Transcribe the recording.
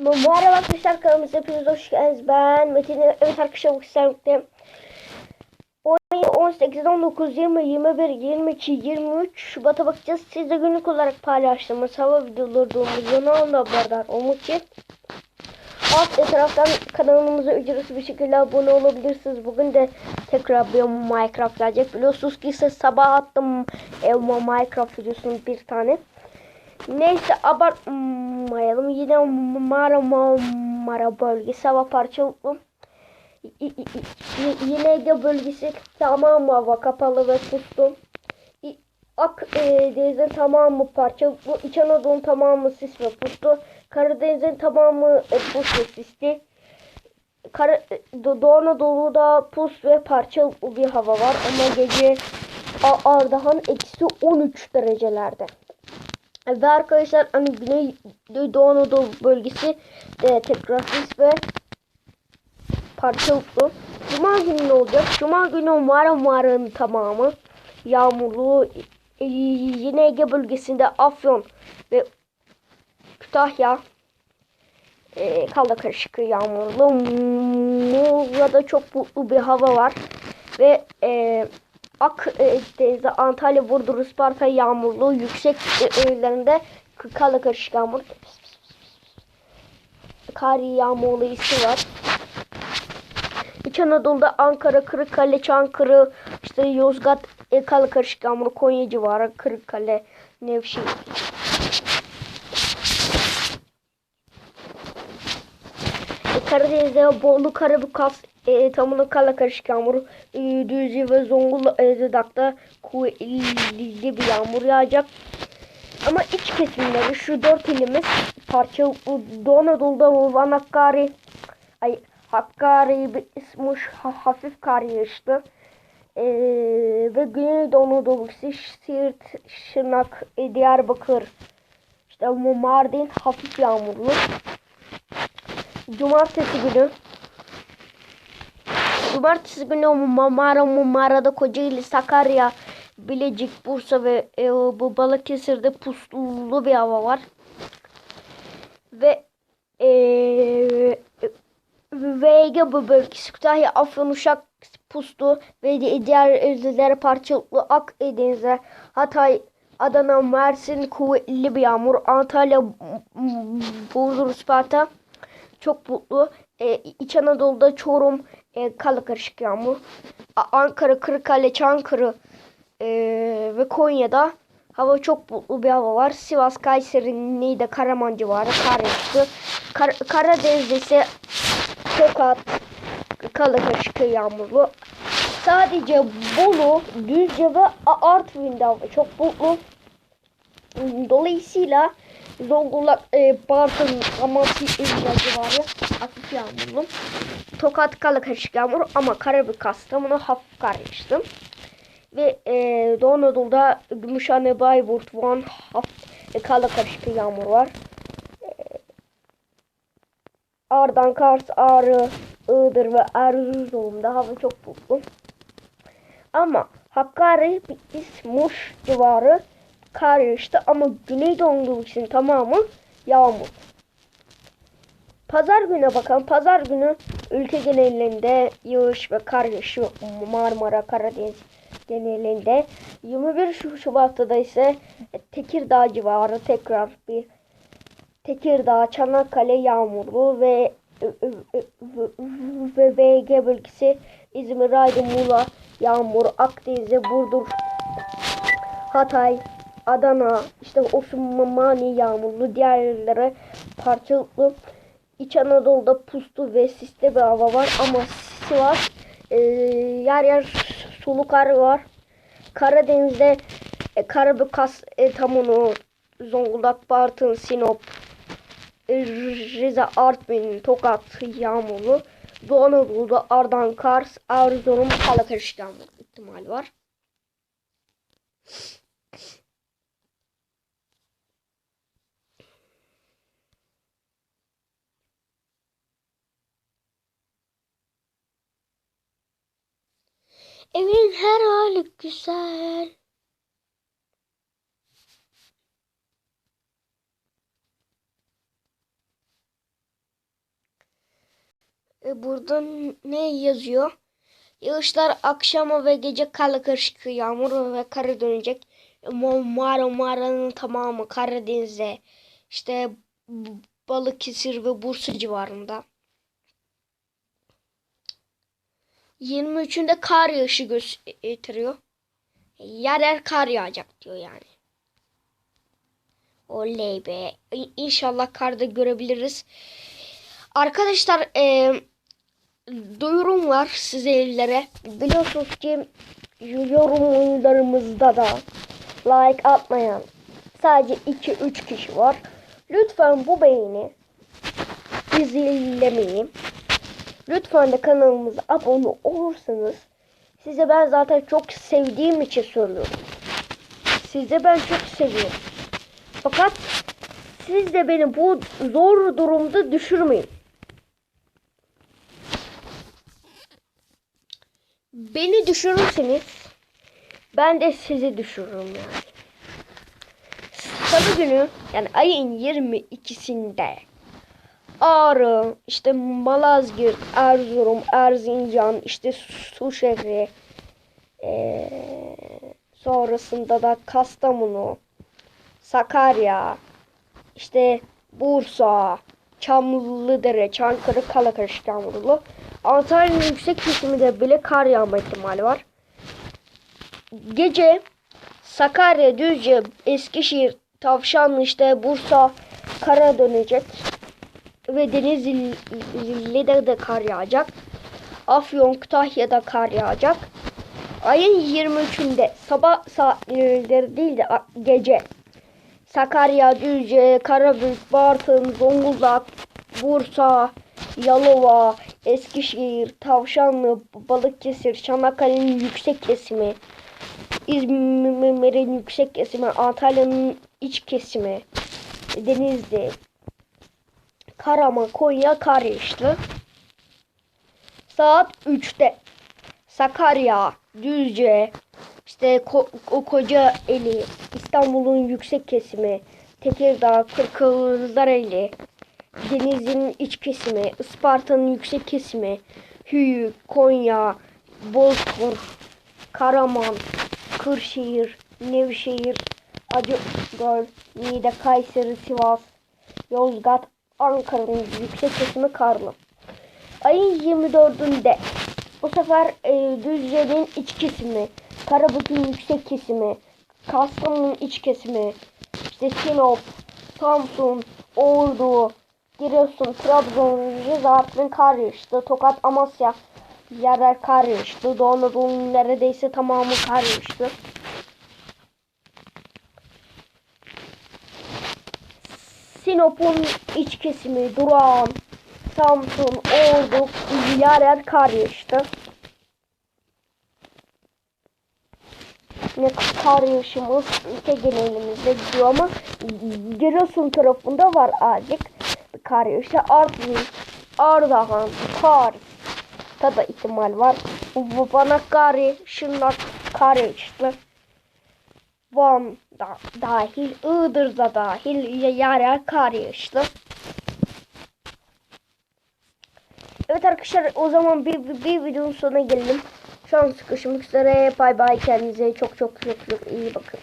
Merhaba arkadaşlar kanalımıza hepiniz hoş geldiniz. Ben Metin. Evet arkadaşlar bu sizlerle 18, 19, 20, 21, 22, 23 Şubat'a bakacağız. Siz de günlük olarak paylaştığımız hava videoları doğumuzda anda haberdar olmak için alt taraftan kanalımıza ücretsiz bir şekilde abone olabilirsiniz. Bugün de tekrar bir Minecraft gelecek. Biliyorsunuz ki size sabah attım e, Minecraft videosunu bir tane. Neyse abartmayalım. Yine Mara Mara bölgesi hava parçalı. Yine Ege bölgesi tamamı hava kapalı ve puslu. Ak e, denizin tamamı parçalı. İç Anadolu'nun tamamı sis ve puslu. Karadeniz'in tamamı e, pus ve sisli. Kara, Doğu Anadolu'da pus ve parçalı bir hava var ama gece Ardahan eksi 13 derecelerde. Ve arkadaşlar hani Güney Doğu Anadolu bölgesi de tekrar sis ve parçalı. Cuma günü ne olacak? Cuma günü Mara Mara'nın tamamı yağmurlu. E, yine Ege bölgesinde Afyon ve Kütahya e, kalla karışık yağmurlu. Muğla'da çok bulutlu bir hava var. Ve e, Akdeniz'de Antalya, Burdur, Isparta yağmurlu. Yüksek evlerinde kalla karışık yağmur. Kar yağmurlu hissi var. İç Anadolu'da Ankara, Kırıkkale, Çankırı, işte Yozgat, e, kalla karışık yağmur, Konya civarı, Kırıkkale, Nevşehir. Karadeniz'de Bolu, Karabükas, e, tamına kala karışık yağmur, e, Düzce ve Zonguldak'ta kuvvetli bir yağmur yağacak. Ama iç kesimleri şu dört ilimiz parça Doğu Anadolu'da Van Hakkari, ay, Hakkari, İsmuş, ha, hafif kar yağışlı. E, ve Güneydoğu Anadolu'su Siirt, Şırnak, e, Diyarbakır, işte Mardin hafif yağmurlu. Cumartesi günü Cumartesi günü Mara Mara'da Kocaeli, Sakarya, Bilecik, Bursa ve e, bu Balıkesir'de puslu bir hava var. Ve e, ve Ege bölgesi Kütahya, Afyon, Uşak puslu ve diğer özlere parçalı Akdeniz'e Hatay, Adana, Mersin kuvvetli bir yağmur. Antalya, Burdur, Isparta çok mutlu. Ee, İç Anadolu'da Çorum, e, kala karışık yağmur. Ankara, Kırıkkale, Çankırı e, ve Konya'da hava çok mutlu bir hava var. Sivas, Kayseri, Niğde, Karaman civarı kar yağışlı. Kar Karadeniz'de ise Tokat, kala karışık yağmurlu. Sadece Bolu, Düzce ve Artvin'de hava çok mutlu. Dolayısıyla Zonguldak, e, Bartın, Amasya, İzmir civarı hafif yağmurlu. Tokat kala karışık yağmur ama Karabük Kastamonu hafif kar yağışlı. Ve e, Doğu Anadolu'da Gümüşhane, Bayburt, Van hafif e, kala karışık yağmur var. E, Ardan, Kars, Ağrı, Iğdır ve Erzurum'da hava çok bulutlu. Ama Hakkari, Bitlis, Muş civarı kar yağıştı ama Güneydoğu için tamamı yağmur. Pazar günü bakalım. Pazar günü ülke genelinde yağış ve kar yağışı Marmara, Karadeniz genelinde. 21 Şubat'ta da ise Tekirdağ civarı tekrar bir Tekirdağ, Çanakkale yağmurlu ve ve BG bölgesi İzmir, Aydın, Muğla yağmur, Akdeniz'e Burdur, Hatay, Adana, işte Osmanlı yağmurlu, diğer yerlere parçalı. İç Anadolu'da puslu ve sisli bir hava var ama Sivas e, yer yer sulu kar var. Karadeniz'de e, Karabükas, e, Tamunu, Zonguldak, Bartın, Sinop, e, Rize, Artvin, Tokat yağmurlu. Doğu Anadolu'da Ardan, Kars, Erzurum, Kalakarış yağmur ihtimali var. Evin her hali güzel. E, burada ne yazıyor? Yağışlar akşama ve gece kar karışık yağmur ve kara dönecek. Mara Mara'nın tamamı Karadeniz'e işte Balıkesir ve Bursa civarında. 23'ünde kar yağışı gösteriyor. Yer yer kar yağacak diyor yani. Oley be. İnşallah karda görebiliriz. Arkadaşlar e, duyurum var size ellere. Biliyorsunuz ki yorumlarımızda da like atmayan sadece 2-3 kişi var. Lütfen bu beğeni izlemeyin. Lütfen de kanalımıza abone olursanız size ben zaten çok sevdiğim için söylüyorum. Size ben çok seviyorum. Fakat siz de beni bu zor durumda düşürmeyin. Beni düşürürseniz ben de sizi düşürürüm yani. Salı günü yani ayın 22'sinde Ağrı, işte Malazgirt, Erzurum, Erzincan, işte Su şehri, ee, sonrasında da Kastamonu, Sakarya, işte Bursa, Çamlıdere, Çankırı, Kalakarış Yağmurlu. Antalya'nın yüksek kesiminde bile kar yağma ihtimali var. Gece Sakarya, Düzce, Eskişehir, Tavşanlı, işte Bursa kara dönecek. Ve Denizli'de de kar yağacak. Afyon, Kütahya'da kar yağacak. Ayın 23'ünde sabah saatleri değil de gece Sakarya, Düzce, Karabük, Bartın, Zonguldak, Bursa, Yalova, Eskişehir, Tavşanlı, Balıkesir, Çanakkale'nin yüksek kesimi, İzmir'in yüksek kesimi, Antalya'nın iç kesimi, Denizli, Karaman, Konya, kar yağışlı. Saat 3'te Sakarya, Düzce, işte Ko- Ko- Kocaeli, İstanbul'un yüksek kesimi, Tekirdağ, Kırklareli, Denizli'nin iç kesimi, Isparta'nın yüksek kesimi, Hüyük, Konya, Bozkır, Karaman, Kırşehir, Nevşehir, Acıgöl, Niğde, Kayseri, Sivas, Yozgat, Ankara'nın yüksek kesimi karlı. Ayın 24'ünde bu sefer e, Düzce'nin iç kesimi, Karabük'ün yüksek kesimi, Kastamonu'nun iç kesimi, işte Sinop, Samsun, Ordu, Giresun, Trabzon, Rize Artvin kar yağıştı. Tokat, Amasya yerler kar yağıştı. Doğu Anadolu'nun neredeyse tamamı kar yağıştı. Sinop'un iç kesimi, Durağan, Samsun, Ordu, yer yer kar yağıştı. Yine kar yağışımız ülke genelimizde gidiyor ama Giresun tarafında var azıcık kar yağışı. Artvin, Ardahan, Kars da ihtimal var. Bana kar yağışından kar yağıştı. Van da dahil, Iğdır'da dahil yer yer kar yağıştı. Evet arkadaşlar o zaman bir, bir, bir videonun sonuna gelelim. Şu an sıkışmak üzere. Bay bay kendinize çok çok çok çok iyi bakın.